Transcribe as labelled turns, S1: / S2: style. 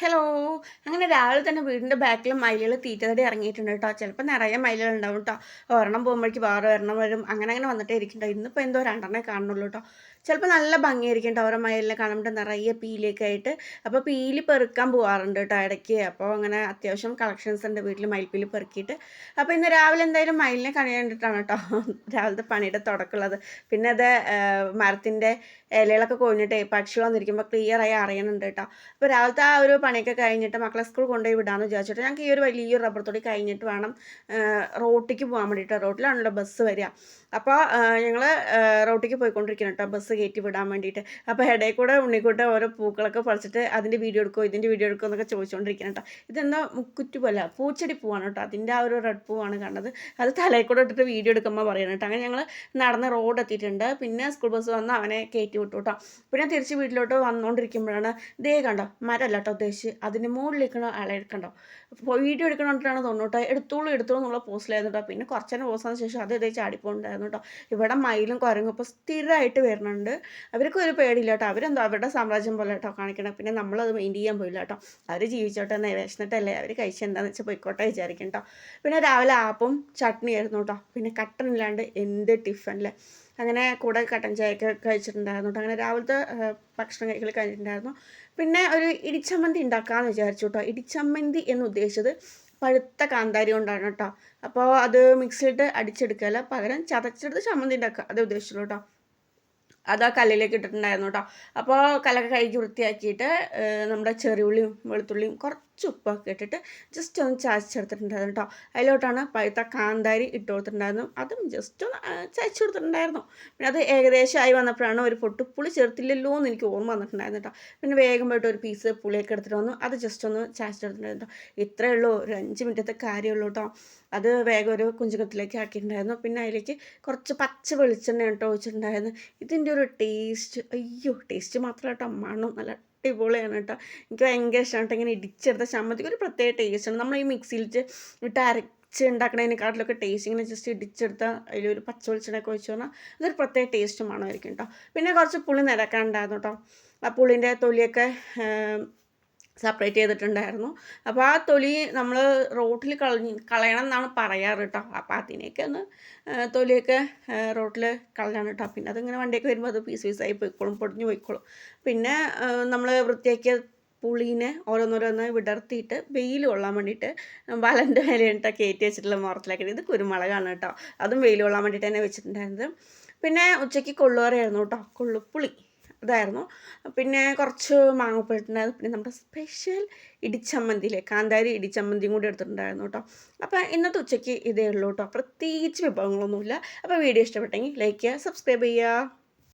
S1: Hello അങ്ങനെ രാവിലെ തന്നെ വീടിന്റെ ബാക്കിൽ മയിലുകൾ തീറ്റ തടി ഇറങ്ങിയിട്ടുണ്ട് കേട്ടോ ചിലപ്പോൾ നിറയെ മയിലുകൾ ഉണ്ടാവും കേട്ടോ ഒരെണ്ണം പോകുമ്പോഴേക്ക് വേറെ ഒരെണ്ണം വരും. അങ്ങനെ അങ്ങനെ വന്നിട്ടേ ഇരിക്കണ്ടോ. ഇന്നിപ്പോൾ എന്തോ രണ്ടെണ്ണേ കാണുന്നുള്ളൂ കേട്ടോ ചിലപ്പോൾ നല്ല ഭംഗിയായിരിക്കും കേട്ടോ ഓരോ മയിലിനെ കാണുമ്പോൾ നിറയെ പീലിയൊക്കെ ആയിട്ട്. അപ്പോൾ പീലി പെറുക്കാൻ പോകാറുണ്ട് കേട്ടോ ഇടയ്ക്ക്. അപ്പോൾ അങ്ങനെ അത്യാവശ്യം കളക്ഷൻസ് ഉണ്ട് വീട്ടിൽ മയിൽപ്പീലി പെറുക്കിയിട്ട്. അപ്പോൾ ഇന്ന് രാവിലെ എന്തായാലും മയിലിനെ കണ്ടിട്ടാണ് കേട്ടോ രാവിലത്തെ പണിയുടെ തുടക്കമുള്ളത് പിന്നെ അത് മരത്തിന്റെ ഇലകളൊക്കെ കൊഴിഞ്ഞിട്ട് പക്ഷി വന്നിരിക്കുമ്പോൾ ക്ലിയറായി അറിയണുണ്ട് കേട്ടോ. അപ്പോൾ രാവിലത്തെ ആ ഒരു പണിയൊക്കെ കഴിഞ്ഞിട്ട് മക്കളെ സ്കൂൾ കൊണ്ടുപോയി വിടാമെന്ന് വിചാരിച്ചിട്ട് ഞങ്ങൾക്ക് ഈ ഒരു വലിയൊരു റബ്ബർ തൊടി കഴിഞ്ഞിട്ട് വേണം റോട്ടിക്ക് പോകാൻ വേണ്ടിയിട്ട് റോട്ടിലാണല്ലോ ബസ് വരിക. അപ്പോൾ ഞങ്ങൾ റോട്ടിക്ക് പോയിക്കൊണ്ടിരിക്കണം കേട്ടോ ബസ് കയറ്റി വിടാൻ വേണ്ടിയിട്ട്. അപ്പോൾ ഇടയിൽ കൂടെ ഉണ്ണിക്കൂട്ട ഓരോ പൂക്കളൊക്കെ പറിച്ചിട്ട് അതിന്റെ വീഡിയോ എടുക്കുമോ ഇതിന്റെ വീഡിയോ എടുക്കുമോ എന്നൊക്കെ ചോദിച്ചുകൊണ്ടിരിക്കണം കേട്ടോ ഇതെന്താ മുക്കുറ്റു പോലെ പൂച്ചെടി പൂവാണ് കേട്ടോ അതിന്റെ ആ ഒരു റെഡ് പൂവാണ് കണ്ടത് അത് തലയിൽ കൂടെ ഇട്ടിട്ട് വീഡിയോ എടുക്കുമ്പോൾ പറയണം കേട്ടോ അങ്ങനെ ഞങ്ങൾ നടന്ന് റോഡ് എത്തിയിട്ടുണ്ട്. പിന്നെ സ്കൂൾ ബസ് വന്ന് അവനെ കയറ്റി വിട്ടു കേട്ടോ പിന്നെ തിരിച്ച് വീട്ടിലോട്ട് വന്നുകൊണ്ടിരിക്കുമ്പോഴാണ് ദേ കണ്ടോ മരമല്ല കേട്ടോ ഉദ്ദേശിച്ച്. അതിന് മുകളിലിരിക്കണ ആളെ എടുക്കണ്ടോ അപ്പോൾ വീഡിയോ എടുക്കണോണ്ടാണ് തോന്നുന്നു കേട്ടോ എടുത്തോളൂ എടുത്തോളൂ എന്നുള്ള പോസ്റ്റിലായിരുന്നു കേട്ടോ പിന്നെ കുറച്ചേരം പോസ്റ്റിന് ശേഷം അത് ഇതേ ചാടിപ്പോണ്ടായിരുന്നു കേട്ടോ ഇവിടെ മയിലും കുരങ്ങും ഇപ്പോൾ സ്ഥിരമായിട്ട് വരുന്നുണ്ട് അവർക്ക് ഒരു പേടിയില്ല കേട്ടോ. അവരെന്തോ അവരുടെ സാമ്രാജ്യം പോലെ കേട്ടോ കാണിക്കണം. പിന്നെ നമ്മളത് മെയിൻ ചെയ്യാൻ പോയില്ല കേട്ടോ. അവർ ജീവിച്ചോട്ടെ എന്ന് വിശന്നിട്ടല്ലേ അവർ കഴിച്ചെന്താണെന്ന് വെച്ചാൽ പോയിക്കോട്ടെ വിചാരിക്കും കേട്ടോ. പിന്നെ രാവിലെ ആപ്പും ചട്നി ആയിരുന്നു കേട്ടോ. പിന്നെ കട്ടനില്ലാണ്ട് എന്ത് ടിഫനിൽ അങ്ങനെ കൂടെ കട്ടൻ ചായയൊക്കെ കഴിച്ചിട്ടുണ്ടായിരുന്നു കേട്ടോ. അങ്ങനെ രാവിലത്തെ ഭക്ഷണം കഴിക്കൽ കഴിഞ്ഞിട്ടുണ്ടായിരുന്നു. പിന്നെ ഒരു ഇടിച്ചമ്മന്തി ഉണ്ടാക്കാമെന്ന് വിചാരിച്ചു കേട്ടോ. ഇടിച്ചമ്മന്തി എന്ന് ഉദ്ദേശിച്ചത് പഴുത്ത കാന്താരി കൊണ്ടാണ് കേട്ടോ. അപ്പോൾ അത് മിക്സിയിട്ട് അടിച്ചെടുക്കല. പകരം ചതച്ചെടുത്ത് ചമ്മന്തി ഉണ്ടാക്കുക. അത് ഉദ്ദേശിച്ചുള്ളൂ കേട്ടോ. അത് ആ കല്ലിലേക്ക് ഇട്ടിട്ടുണ്ടായിരുന്നു കേട്ടോ. അപ്പോൾ കല്ലൊക്കെ കഴുകി വൃത്തിയാക്കിയിട്ട് നമ്മുടെ ചെറിയുള്ളിയും വെളുത്തുള്ളിയും കുറച്ച് ഉപ്പൊക്കെ ഇട്ടിട്ട് ജസ്റ്റ് ഒന്ന് ചായച്ചെടുത്തിട്ടുണ്ടായിരുന്നു കേട്ടോ അതിലോട്ടാണ് പഴുത്ത കാന്താരി ഇട്ട് കൊടുത്തിട്ടുണ്ടായിരുന്നു. അതും ജസ്റ്റ് ഒന്ന് ചായച്ചു കൊടുത്തിട്ടുണ്ടായിരുന്നു. പിന്നെ അത് ഏകദേശം ആയി വന്നപ്പോഴാണ് ഒരു പൊട്ട് പുളി ചേർത്തില്ലല്ലോ എന്ന് എനിക്ക് ഓർമ്മ വന്നിട്ടുണ്ടായിരുന്നു കേട്ടോ പിന്നെ വേഗം പോയിട്ട് ഒരു പീസ് പുളിയൊക്കെ എടുത്തിട്ട് വന്നു. അത് ജസ്റ്റ് ഒന്ന് ചായച്ചെടുത്തിട്ടുണ്ടായിരുന്നു കേട്ടോ ഇത്രയേ ഉള്ളൂ. ഒരു അഞ്ച് മിനിറ്റത്തെ കാര്യമുള്ളൂ കേട്ടോ അത് വേഗം ഒരു കുഞ്ചുകത്തിലേക്ക് ആക്കിയിട്ടുണ്ടായിരുന്നു. പിന്നെ അതിലേക്ക് കുറച്ച് പച്ച വെളിച്ചെണ്ണ കേട്ടോ ഒഴിച്ചിട്ടുണ്ടായിരുന്നു. ഇതിന്റെ ഒരു ടേസ്റ്റ് അയ്യോ ടേസ്റ്റ് മാത്രമായിട്ടോ മണം നല്ല അടിപൊളിയാണ് കേട്ടോ. എനിക്ക് ഭയങ്കര ഇഷ്ടമാണ് കേട്ടോ ഇങ്ങനെ ഇടിച്ചെടുത്ത ചമ്മന്തിക്ക് ഒരു പ്രത്യേക ടേസ്റ്റാണ് നമ്മൾ ഈ മിക്സിയിൽ ഇട്ട് അരച്ച് ഉണ്ടാക്കണതിനെക്കാട്ടിലൊക്കെ ടേസ്റ്റ് ഇങ്ങനെ ജസ്റ്റ് ഇടിച്ചെടുത്ത അതിലൊരു പച്ച വെളിച്ചെണ്ണയൊക്കെ ഒഴിച്ച് പറഞ്ഞാൽ അതൊരു പ്രത്യേക ടേസ്റ്റ് മണമായിരിക്കും കേട്ടോ. പിന്നെ കുറച്ച് പുളി നിരക്കാണ്ടായിരുന്നു കേട്ടോ. ആ പുളിന്റെ തൊലിയൊക്കെ സെപ്പറേറ്റ് ചെയ്തിട്ടുണ്ടായിരുന്നു. അപ്പോൾ ആ തൊലി നമ്മൾ റോട്ടിൽ കളഞ്ഞ് കളയണം എന്നാണ് പറയാറ് കേട്ടോ അപ്പോൾ അതിനെയൊക്കെ ഒന്ന് തൊലിയൊക്കെ റോട്ടിൽ കളഞ്ഞാണ് കേട്ടോ പിന്നെ അതിങ്ങനെ വണ്ടിയൊക്കെ വരുമ്പോൾ അത് പീസ് പീസായി പോയിക്കോളും പൊടിഞ്ഞു പോയിക്കോളും. പിന്നെ നമ്മൾ വൃത്തിയാക്കിയ പുളീനെ ഓരോന്നോരോന്ന് വിടർത്തിയിട്ട് വെയിൽ കൊള്ളാൻ വേണ്ടിയിട്ട് വലന്റെ മേലെയിട്ട കയറ്റി വെച്ചിട്ടുള്ള മുറത്തിലാക്കിയിട്ട് ഇത് കുരുമുളകാണ് കേട്ടോ അതും വെയിൽ കൊള്ളാൻ വേണ്ടിയിട്ട് തന്നെ വെച്ചിട്ടുണ്ടായിരുന്നത്. പിന്നെ ഉച്ചയ്ക്ക് കൊള്ളുകറിയായിരുന്നു കേട്ടോ കൊള്ളുപ്പുളി. ഇതായിരുന്നു. പിന്നെ കുറച്ച് മാങ്ങപ്പഴത്തുണ്ടായിരുന്നു. പിന്നെ നമ്മുടെ സ്പെഷ്യൽ ഇടിച്ചമ്മന്തിയിലെ കാന്താരി ഇടിച്ചമ്മന്തിയും കൂടി എടുത്തിട്ടുണ്ടായിരുന്നു കേട്ടോ. അപ്പോൾ ഇന്നത്തെ ഉച്ചയ്ക്ക് ഇതേ ഉള്ളൂ കേട്ടോ. പ്രത്യേകിച്ച് വിഭവങ്ങളൊന്നുമില്ല. അപ്പോൾ വീഡിയോ ഇഷ്ടപ്പെട്ടെങ്കിൽ ലൈക്ക് ചെയ്യുക സബ്സ്ക്രൈബ് ചെയ്യുക.